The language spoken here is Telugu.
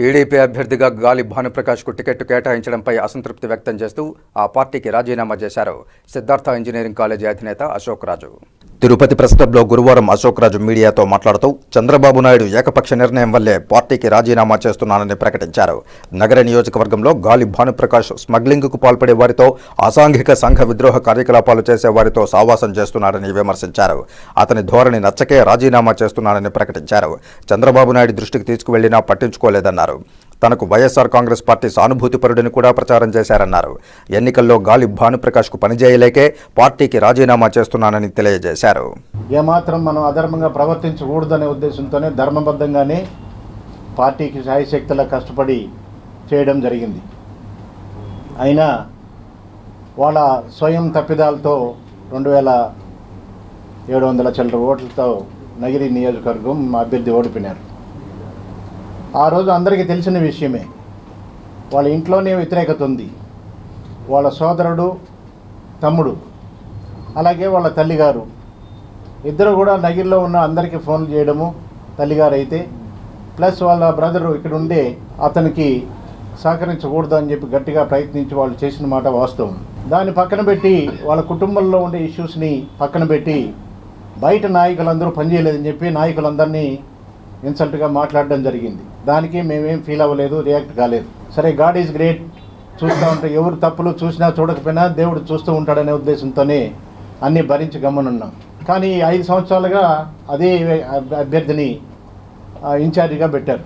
టీడీపీ అభ్యర్థిగా గాలి భానుప్రకాష్కు టికెట్ కేటాయించడంపై అసంతృప్తి వ్యక్తం చేస్తూ ఆ పార్టీకి రాజీనామా చేశారు సిద్ధార్థ ఇంజనీరింగ్ కాలేజీ అధినేత అశోక్ రాజు. తిరుపతి ప్రెస్ క్లబ్లో గురువారం అశోక్రాజు మీడియాతో మాట్లాడుతూ చంద్రబాబు నాయుడు ఏకపక్ష నిర్ణయం వల్లే పార్టీకి రాజీనామా చేస్తున్నానని ప్రకటించారు. నగర నియోజకవర్గంలో గాలి భానుప్రకాష్ స్మగ్లింగ్కు పాల్పడే వారితో అసాంఘిక సంఘ విద్రోహ కార్యకలాపాలు చేసే వారితో సావాసం చేస్తున్నారని విమర్శించారు. అతని ధోరణి నచ్చకే రాజీనామా చేస్తున్నానని ప్రకటించారు. చంద్రబాబు నాయుడు దృష్టికి తీసుకువెళ్ళినా పట్టించుకోలేదన్నారు. తనకు వైఎస్ఆర్ కాంగ్రెస్ పార్టీ సానుభూతిపరుడిని కూడా ప్రచారం చేశారన్నారు. ఎన్నికల్లో గాలి భానుప్రకాష్కు పనిచేయలేకే పార్టీకి రాజీనామా చేస్తున్నానని తెలియజేశారు. ఏమాత్రం మనం అధర్మంగా ప్రవర్తించకూడదనే ఉద్దేశంతోనే ధర్మబద్ధంగానే పార్టీకి శాయశక్తులా కష్టపడి చేయడం జరిగింది. అయినా వాళ్ళ స్వయం తప్పిదాలతో రెండు వేల ఏడు వందల చిల్లర ఓట్లతో నగిరి నియోజకవర్గం అభ్యర్థి ఓడిపోయినారు. ఆ రోజు అందరికీ తెలిసిన విషయమే. వాళ్ళ ఇంట్లోనే వ్యతిరేకత ఉంది. వాళ్ళ సోదరుడు తమ్ముడు అలాగే వాళ్ళ తల్లిగారు. ఇద్దరు కూడా నగిరిలో ఉన్న అందరికీ ఫోన్లు చేయడము తల్లిగారు అయితే ప్లస్ వాళ్ళ బ్రదరు ఇక్కడ ఉండే అతనికి సహకరించకూడదు అని చెప్పి గట్టిగా ప్రయత్నించి వాళ్ళు చేసిన మాట వాస్తవం. దాన్ని పక్కన పెట్టి వాళ్ళ కుటుంబంలో ఉండే ఇష్యూస్ని పక్కన పెట్టి బయట నాయకులందరూ పనిచేయలేదని చెప్పి నాయకులందరినీ ఇన్సల్ట్గా మాట్లాడడం జరిగింది. దానికి మేమేం ఫీల్ అవ్వలేదు రియాక్ట్ కాలేదు. సరే గాడ్ ఈజ్ గ్రేట్. చూస్తూ ఉంటే ఎవరు తప్పులు చూసినా చూడకపోయినా దేవుడు చూస్తూ ఉంటాడనే ఉద్దేశంతోనే అన్నీ భరించి గమనున్నాం. కానీ ఐదు సంవత్సరాలుగా అదే అభ్యర్థిని ఇన్ఛార్జిగా పెట్టారు.